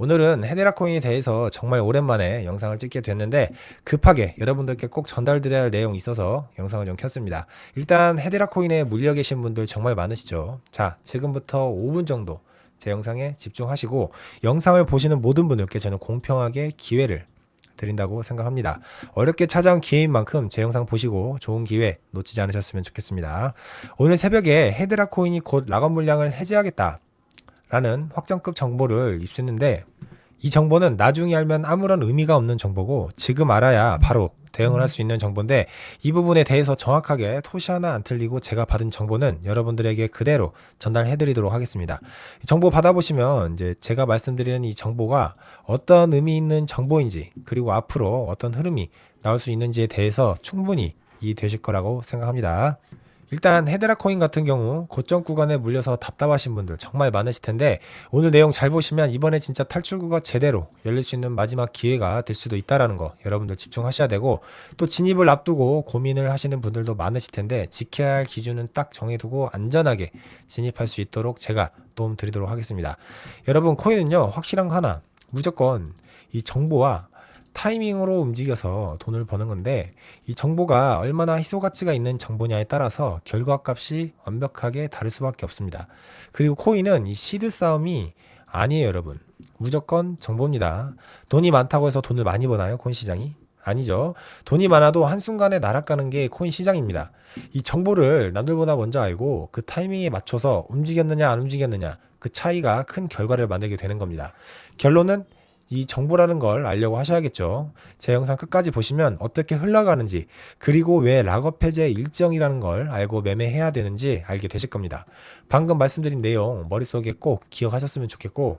오늘은 헤데라 코인에 대해서 정말 오랜만에 영상을 찍게 됐는데 급하게 여러분들께 꼭 전달드려야 할 내용이 있어서 영상을 좀 켰습니다. 일단 헤데라 코인에 물려 계신 분들 정말 많으시죠. 자, 지금부터 5분 정도 제 영상에 집중하시고 영상을 보시는 모든 분들께 저는 공평하게 기회를 드린다고 생각합니다. 어렵게 찾아온 기회인 만큼 제 영상 보시고 좋은 기회 놓치지 않으셨으면 좋겠습니다. 오늘 새벽에 헤드라 코인이 곧 락업 물량을 해제하겠다. 라는 확정급 정보를 입수했는데 이 정보는 나중에 알면 아무런 의미가 없는 정보고 지금 알아야 바로 대응을 할 수 있는 정보인데 이 부분에 대해서 정확하게 토시 하나 안 틀리고 제가 받은 정보는 여러분들에게 그대로 전달해 드리도록 하겠습니다. 이 정보 받아보시면 이제 제가 말씀드리는 이 정보가 어떤 의미 있는 정보인지 그리고 앞으로 어떤 흐름이 나올 수 있는지에 대해서 충분히 이해되실 거라고 생각합니다. 일단 헤드라 코인 같은 경우 고점 구간에 물려서 답답하신 분들 정말 많으실 텐데 오늘 내용 잘 보시면 이번에 진짜 탈출구가 제대로 열릴 수 있는 마지막 기회가 될 수도 있다라는 거 여러분들 집중하셔야 되고 또 진입을 앞두고 고민을 하시는 분들도 많으실 텐데 지켜야 할 기준은 딱 정해두고 안전하게 진입할 수 있도록 제가 도움 드리도록 하겠습니다. 여러분 코인은요 확실한 거 하나 무조건 이 정보와 타이밍으로 움직여서 돈을 버는 건데 이 정보가 얼마나 희소 가치가 있는 정보냐에 따라서 결과값이 완벽하게 다를 수밖에 없습니다. 그리고 코인은 이 시드 싸움이 아니에요, 여러분. 무조건 정보입니다. 돈이 많다고 해서 돈을 많이 버나요, 코인 시장이? 아니죠. 돈이 많아도 한순간에 날아가는 게 코인 시장입니다. 이 정보를 남들보다 먼저 알고 그 타이밍에 맞춰서 움직였느냐 안 움직였느냐 그 차이가 큰 결과를 만들게 되는 겁니다. 결론은 이 정보라는 걸 알려고 하셔야겠죠. 제 영상 끝까지 보시면 어떻게 흘러가는지, 그리고 왜 락업 해제 일정이라는 걸 알고 매매해야 되는지 알게 되실 겁니다. 방금 말씀드린 내용 머릿속에 꼭 기억하셨으면 좋겠고,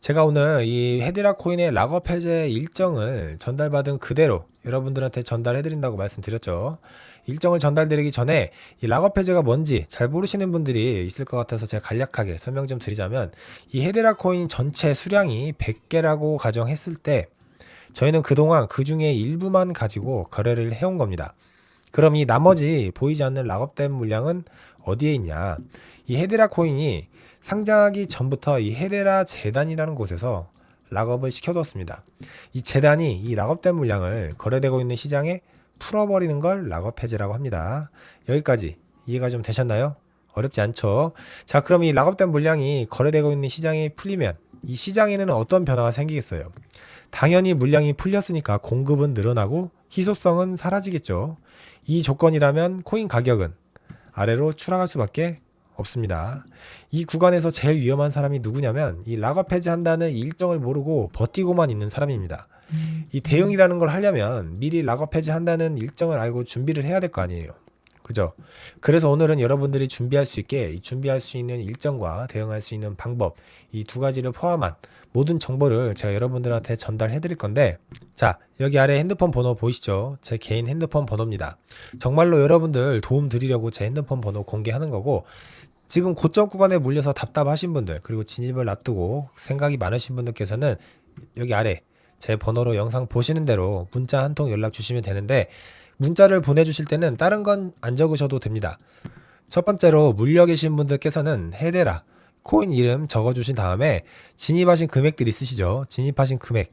제가 오늘 이 헤드라 코인의 락업 해제 일정을 전달받은 그대로 여러분들한테 전달해드린다고 말씀드렸죠. 일정을 전달드리기 전에 이 락업 해제가 뭔지 잘 모르시는 분들이 있을 것 같아서 제가 간략하게 설명 좀 드리자면 이 헤드라 코인 전체 수량이 100개라고 가정했을 때 저희는 그동안 그 중에 일부만 가지고 거래를 해온 겁니다. 그럼 이 나머지 보이지 않는 락업된 물량은 어디에 있냐? 이 헤드라 코인이 상장하기 전부터 이 헤데라 재단이라는 곳에서 락업을 시켜뒀습니다. 이 재단이 이 락업된 물량을 거래되고 있는 시장에 풀어버리는 걸 락업 해제라고 합니다. 여기까지 이해가 좀 되셨나요? 어렵지 않죠? 자, 그럼 이 락업된 물량이 거래되고 있는 시장이 풀리면 이 시장에는 어떤 변화가 생기겠어요? 당연히 물량이 풀렸으니까 공급은 늘어나고 희소성은 사라지겠죠. 이 조건이라면 코인 가격은 아래로 추락할 수밖에 없습니다. 이 구간에서 제일 위험한 사람이 누구냐면 이 락업 해제한다는 일정을 모르고 버티고만 있는 사람입니다. 이 대응이라는 걸 하려면 미리 락업 해제한다는 일정을 알고 준비를 해야 될 거 아니에요. 그죠? 그래서 오늘은 여러분들이 준비할 수 있게 준비할 수 있는 일정과 대응할 수 있는 방법 이 두 가지를 포함한 모든 정보를 제가 여러분들한테 전달해 드릴 건데 자 여기 아래 핸드폰 번호 보이시죠? 제 개인 핸드폰 번호입니다. 정말로 여러분들 도움 드리려고 제 핸드폰 번호 공개하는 거고 지금 고점 구간에 물려서 답답하신 분들 그리고 진입을 놔두고 생각이 많으신 분들께서는 여기 아래 제 번호로 영상 보시는 대로 문자 한 통 연락 주시면 되는데 문자를 보내주실 때는 다른 건 안 적으셔도 됩니다. 첫 번째로 물려 계신 분들께서는 헤데라 코인 이름 적어주신 다음에 진입하신 금액들 있으시죠? 진입하신 금액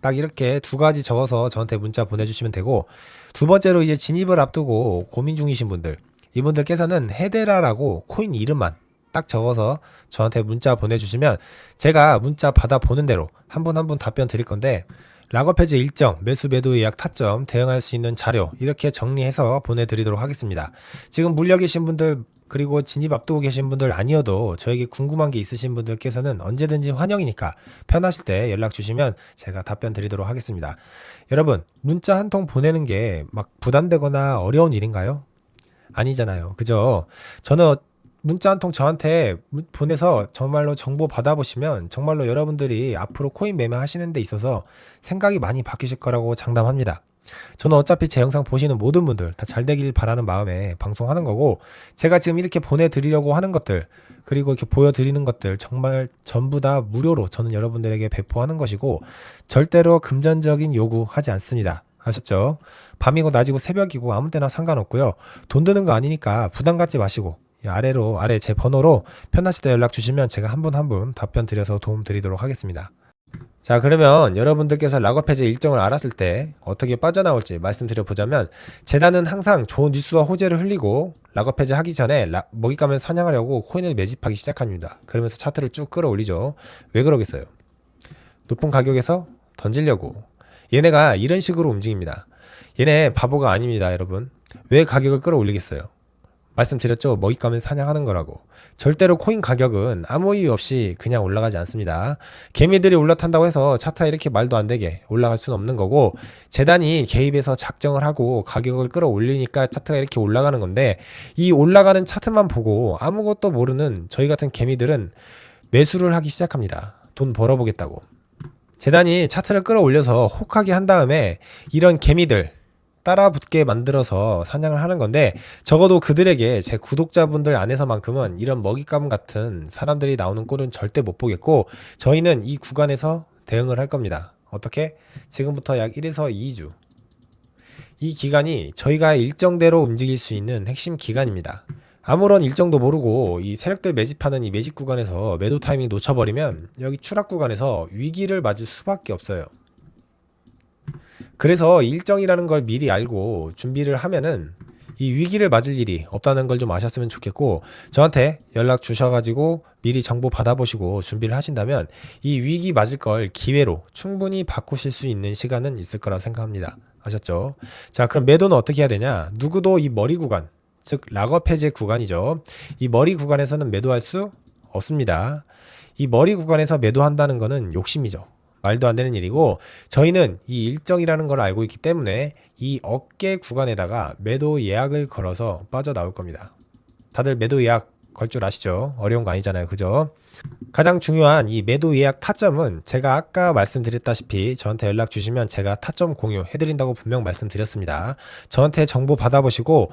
딱 이렇게 두 가지 적어서 저한테 문자 보내주시면 되고 두 번째로 이제 진입을 앞두고 고민 중이신 분들 이분들께서는 헤데라라고 코인 이름만 딱 적어서 저한테 문자 보내주시면 제가 문자 받아 보는 대로 한 분 한 분 답변 드릴 건데 락업 해제 일정, 매수 매도 예약 타점, 대응할 수 있는 자료 이렇게 정리해서 보내드리도록 하겠습니다. 지금 물려 계신 분들 그리고 진입 앞두고 계신 분들 아니어도 저에게 궁금한 게 있으신 분들께서는 언제든지 환영이니까 편하실 때 연락 주시면 제가 답변 드리도록 하겠습니다. 여러분 문자 한 통 보내는 게 막 부담되거나 어려운 일인가요? 아니잖아요. 그죠? 저는 문자 한 통 저한테 문- 보내서 정말로 정보 받아보시면 정말로 여러분들이 앞으로 코인 매매 하시는 데 있어서 생각이 많이 바뀌실 거라고 장담합니다. 저는 어차피 제 영상 보시는 모든 분들 다 잘 되길 바라는 마음에 방송하는 거고 제가 지금 이렇게 보내드리려고 하는 것들 그리고 이렇게 보여드리는 것들 정말 전부 다 무료로 저는 여러분들에게 배포하는 것이고 절대로 금전적인 요구하지 않습니다. 아셨죠? 밤이고 낮이고 새벽이고 아무 때나 상관없고요. 돈 드는 거 아니니까 부담 갖지 마시고 이 아래로 아래 제 번호로 편하실 때 연락 주시면 제가 한 분 한 분 답변 드려서 도움 드리도록 하겠습니다. 자, 그러면 여러분들께서 락업 해제 일정을 알았을 때 어떻게 빠져나올지 말씀드려 보자면 재단은 항상 좋은 뉴스와 호재를 흘리고 락업 해제 하기 전에 라- 먹잇감을 사냥하려고 코인을 매집하기 시작합니다. 그러면서 차트를 쭉 끌어올리죠. 왜 그러겠어요? 높은 가격에서 던지려고. 얘네가 이런 식으로 움직입니다. 얘네 바보가 아닙니다, 여러분. 왜 가격을 끌어올리겠어요? 말씀드렸죠. 먹잇감을 사냥하는 거라고. 절대로 코인 가격은 아무 이유 없이 그냥 올라가지 않습니다. 개미들이 올라탄다고 해서 차트가 이렇게 말도 안 되게 올라갈 수는 없는 거고 재단이 개입해서 작정을 하고 가격을 끌어올리니까 차트가 이렇게 올라가는 건데 이 올라가는 차트만 보고 아무것도 모르는 저희 같은 개미들은 매수를 하기 시작합니다. 돈 벌어보겠다고. 재단이 차트를 끌어올려서 혹하게 한 다음에 이런 개미들 따라 붙게 만들어서 사냥을 하는 건데 적어도 그들에게 제 구독자분들 안에서만큼은 이런 먹잇감 같은 사람들이 나오는 꼴은 절대 못 보겠고 저희는 이 구간에서 대응을 할 겁니다. 어떻게? 지금부터 약 1에서 2주. 이 기간이 저희가 일정대로 움직일 수 있는 핵심 기간입니다. 아무런 일정도 모르고 이 세력들 매집하는 이 매집 구간에서 매도 타이밍 놓쳐버리면 여기 추락 구간에서 위기를 맞을 수밖에 없어요. 그래서 일정이라는 걸 미리 알고 준비를 하면은 이 위기를 맞을 일이 없다는 걸 좀 아셨으면 좋겠고 저한테 연락 주셔가지고 미리 정보 받아보시고 준비를 하신다면 이 위기 맞을 걸 기회로 충분히 바꾸실 수 있는 시간은 있을 거라고 생각합니다. 아셨죠? 자 그럼 매도는 어떻게 해야 되냐? 누구도 이 머리 구간 즉 락업 해제 구간이죠. 이 머리 구간에서는 매도할 수 없습니다. 이 머리 구간에서 매도한다는 거는 욕심이죠. 말도 안 되는 일이고 저희는 이 일정이라는 걸 알고 있기 때문에 이 어깨 구간에다가 매도 예약을 걸어서 빠져나올 겁니다. 다들 매도 예약 걸 줄 아시죠? 어려운 거 아니잖아요. 그죠? 가장 중요한 이 매도 예약 타점은 제가 아까 말씀드렸다시피 저한테 연락 주시면 제가 타점 공유 해드린다고 분명 말씀드렸습니다. 저한테 정보 받아보시고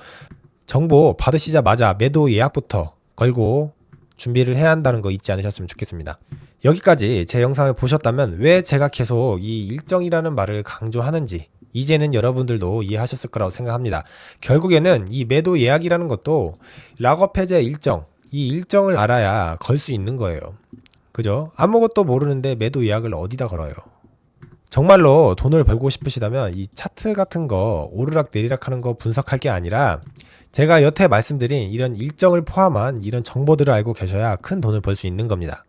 정보 받으시자마자 매도 예약부터 걸고 준비를 해야 한다는 거 잊지 않으셨으면 좋겠습니다. 여기까지 제 영상을 보셨다면 왜 제가 계속 이 일정이라는 말을 강조하는지 이제는 여러분들도 이해하셨을 거라고 생각합니다. 결국에는 이 매도 예약이라는 것도 락업 해제 일정, 이 일정을 알아야 걸 수 있는 거예요. 그죠? 아무것도 모르는데 매도 예약을 어디다 걸어요? 정말로 돈을 벌고 싶으시다면 이 차트 같은 거 오르락 내리락 하는 거 분석할 게 아니라 제가 여태 말씀드린 이런 일정을 포함한 이런 정보들을 알고 계셔야 큰 돈을 벌 수 있는 겁니다.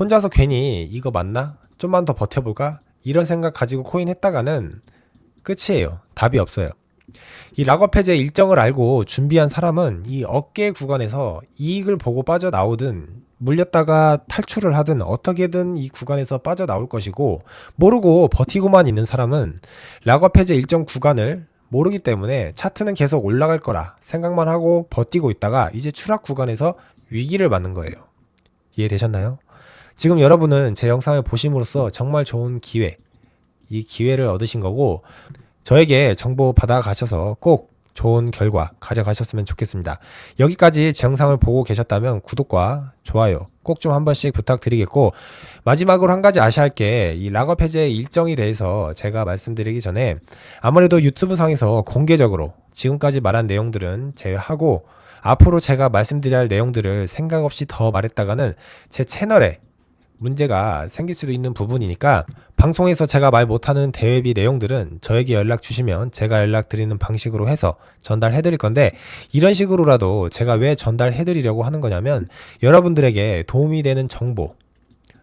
혼자서 괜히 이거 맞나? 좀만 더 버텨볼까? 이런 생각 가지고 코인 했다가는 끝이에요. 답이 없어요. 이 락업 해제 일정을 알고 준비한 사람은 이 어깨 구간에서 이익을 보고 빠져나오든 물렸다가 탈출을 하든 어떻게든 이 구간에서 빠져나올 것이고 모르고 버티고만 있는 사람은 락업 해제 일정 구간을 모르기 때문에 차트는 계속 올라갈 거라 생각만 하고 버티고 있다가 이제 추락 구간에서 위기를 맞는 거예요. 이해되셨나요? 지금 여러분은 제 영상을 보심으로써 정말 좋은 기회, 이 기회를 얻으신 거고 저에게 정보 받아 가셔서 꼭 좋은 결과 가져가셨으면 좋겠습니다. 여기까지 제 영상을 보고 계셨다면 구독과 좋아요 꼭 좀 한 번씩 부탁드리겠고 마지막으로 한 가지 아셔야 할 게 이 락업 해제 일정에 대해서 제가 말씀드리기 전에 아무래도 유튜브 상에서 공개적으로 지금까지 말한 내용들은 제외하고 앞으로 제가 말씀드려야 할 내용들을 생각 없이 더 말했다가는 제 채널에 문제가 생길 수도 있는 부분이니까 방송에서 제가 말 못하는 대회비 내용들은 저에게 연락 주시면 제가 연락 드리는 방식으로 해서 전달해 드릴 건데 이런 식으로라도 제가 왜 전달해 드리려고 하는 거냐면 여러분들에게 도움이 되는 정보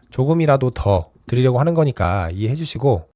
조금이라도 더 드리려고 하는 거니까 이해해 주시고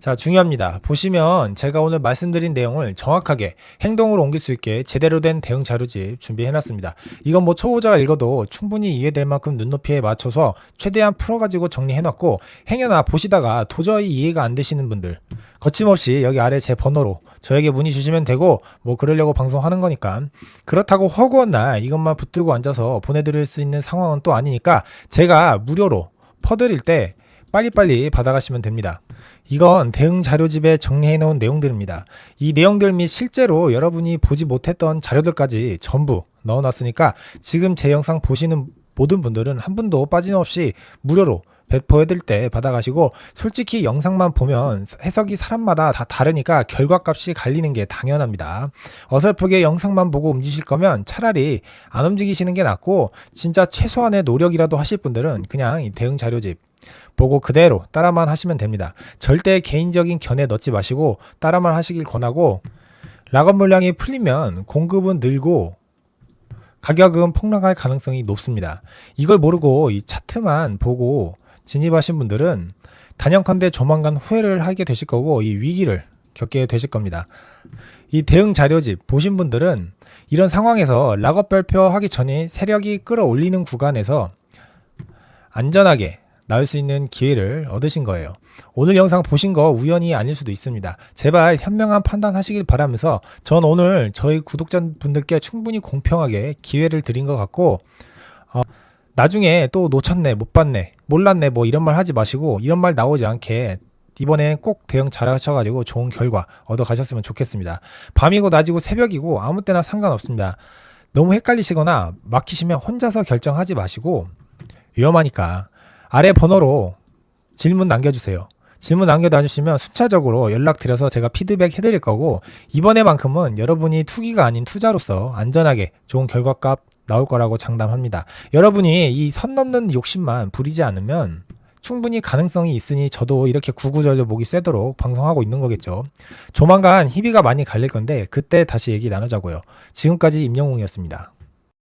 자, 중요합니다. 보시면 제가 오늘 말씀드린 내용을 정확하게 행동으로 옮길 수 있게 제대로 된 대응 자료집 준비해 놨습니다. 이건 뭐 초보자가 읽어도 충분히 이해될 만큼 눈높이에 맞춰서 최대한 풀어가지고 정리해 놨고 행여나 보시다가 도저히 이해가 안 되시는 분들 거침없이 여기 아래 제 번호로 저에게 문의 주시면 되고 뭐 그러려고 방송하는 거니까 그렇다고 허구한 날 이것만 붙들고 앉아서 보내드릴 수 있는 상황은 또 아니니까 제가 무료로 퍼드릴 때 빨리빨리 받아가시면 됩니다. 이건 대응 자료집에 정리해 놓은 내용들입니다. 이 내용들 및 실제로 여러분이 보지 못했던 자료들까지 전부 넣어 놨으니까 지금 제 영상 보시는 모든 분들은 한 분도 빠짐없이 무료로 배포해드릴 때 받아가시고 솔직히 영상만 보면 해석이 사람마다 다 다르니까 결과값이 갈리는 게 당연합니다. 어설프게 영상만 보고 움직이실 거면 차라리 안 움직이시는 게 낫고 진짜 최소한의 노력이라도 하실 분들은 그냥 이 대응 자료집 보고 그대로 따라만 하시면 됩니다. 절대 개인적인 견해 넣지 마시고 따라만 하시길 권하고 락업 물량이 풀리면 공급은 늘고 가격은 폭락할 가능성이 높습니다. 이걸 모르고 이 차트만 보고 진입하신 분들은 단연컨대 조만간 후회를 하게 되실 거고 이 위기를 겪게 되실 겁니다. 이 대응 자료집 보신 분들은 이런 상황에서 락업 발표하기 전에 세력이 끌어올리는 구간에서 안전하게 나올 수 있는 기회를 얻으신 거예요. 오늘 영상 보신 거 우연이 아닐 수도 있습니다. 제발 현명한 판단 하시길 바라면서 전 오늘 저희 구독자분들께 충분히 공평하게 기회를 드린 것 같고 어, 나중에 또 놓쳤네, 못 봤네, 몰랐네 뭐 이런 말 하지 마시고 이런 말 나오지 않게 이번에 꼭 대응 잘 하셔가지고 좋은 결과 얻어 가셨으면 좋겠습니다. 밤이고 낮이고 새벽이고 아무 때나 상관없습니다. 너무 헷갈리시거나 막히시면 혼자서 결정하지 마시고 위험하니까 아래 번호로 질문 남겨주세요. 질문 남겨놔주시면 순차적으로 연락드려서 제가 피드백 해드릴 거고 이번에만큼은 여러분이 투기가 아닌 투자로서 안전하게 좋은 결과값 나올 거라고 장담합니다. 여러분이 이 선 넘는 욕심만 부리지 않으면 충분히 가능성이 있으니 저도 이렇게 구구절절 목이 쇠도록 방송하고 있는 거겠죠. 조만간 희비가 많이 갈릴 건데 그때 다시 얘기 나누자고요. 지금까지 임영웅이었습니다.